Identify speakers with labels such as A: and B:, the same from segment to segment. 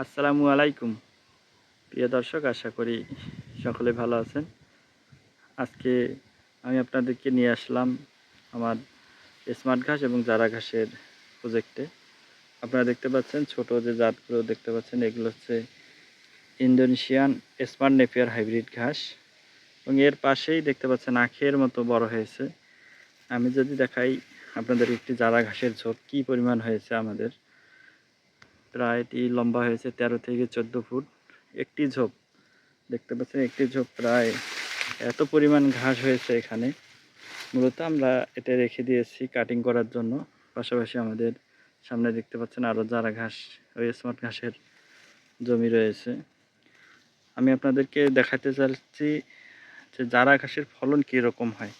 A: আসসালামু আলাইকুম। প্রিয় দর্শক, আশা করি সকলে ভালো আছেন। আজকে আমি আপনাদেরকে নিয়ে আসলাম আমার স্মার্ট ঘাস এবং জারা ঘাসের প্রজেক্টে। আপনারা দেখতে পাচ্ছেন ছোট যে জাতগুলো দেখতে পাচ্ছেন, এগুলো হচ্ছে ইন্দোনেশিয়ান স্মার্ট নেপিয়ার হাইব্রিড ঘাস এবং এর পাশেই দেখতে পাচ্ছেন আখের মতো বড় হয়েছে। আমি যদি দেখাই আপনাদের একটি জারা ঘাসের ঝোপ, কী পরিমাণ হয়েছে আমাদের। প্রায় এটি লম্বা হয়েছে তেরো থেকে চোদ্দ ফুট। একটি ঝোপ, দেখতে পাচ্ছেন একটি ঝোপ প্রায় এত পরিমাণ ঘাস হয়েছে এখানে। মূলত আমরা এটা রেখে দিয়েছি কাটিং করার জন্য। পাশাপাশি আমাদের সামনে দেখতে পাচ্ছেন আরও যারা ঘাস, ওই স্মার্ট ঘাসের জমি রয়েছে। আমি আপনাদেরকে দেখাতে চাচ্ছি যে জারা ঘাসের ফলন কীরকম হয়।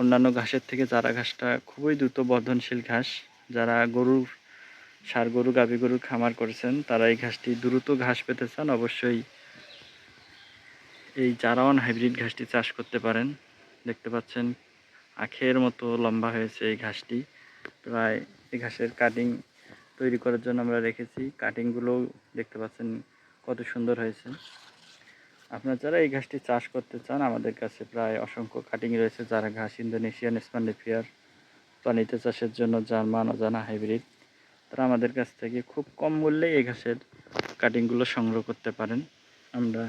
A: অন্যান্য ঘাসের থেকে জারা ঘাসটা খুবই দ্রুত বর্ধনশীল ঘাস, যারা গরুর সার গরু গাভী গরুর খামার করেছেন। তারা এই ঘাসটি দ্রুত ঘাস পেতে চান। অবশ্যই এই জারাওয়ান হাইব্রিড ঘাসটি চাষ করতে পারেন। দেখতে পাচ্ছেন, আখের মতো লম্বা হয়েছে এই ঘাসটি। প্রায় এই ঘাসের কাটিং তৈরি করার জন্য আমরা রেখেছি। কাটিংগুলোও দেখতে পাচ্ছেন কত সুন্দর হয়েছে। আপনারা যারা এই ঘাসটি চাষ করতে চান, আমাদের কাছে প্রায় অসংখ্য কাটিং রয়েছে। যারা ঘাস ইন্দোনেশিয়ান স্পান্ডিফিয়ার পানিতে চাষের জন্য জার্মান, অজানা হাইব্রিড। তারা আমাদের কাছ থেকে খুব কম মূল্যে এই ঘাসের কাটিংগুলো সংগ্রহ করতে পারেন। আমরা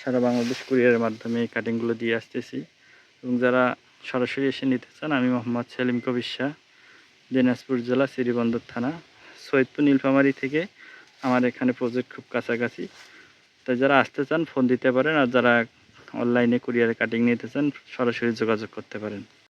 A: সারা বাংলাদেশ কুরিয়ারের মাধ্যমে এই কাটিংগুলো দিয়ে আসতেছি। এবং যারা সরাসরি এসে নিতে চান, আমি মোহাম্মদ সেলিম কবির শাহ, দিনাজপুর জেলা, শ্রীবন্দর থানা, সৈয়দপুর, নীলফামারি থেকে আমার এখানে প্রজেক্ট খুব কাছাকাছি। তাই যারা আসতে চান ফোন দিতে পারেন। আর যারা অনলাইনে কুরিয়ারে কাটিং নিতে চান, সরাসরি যোগাযোগ করতে পারেন।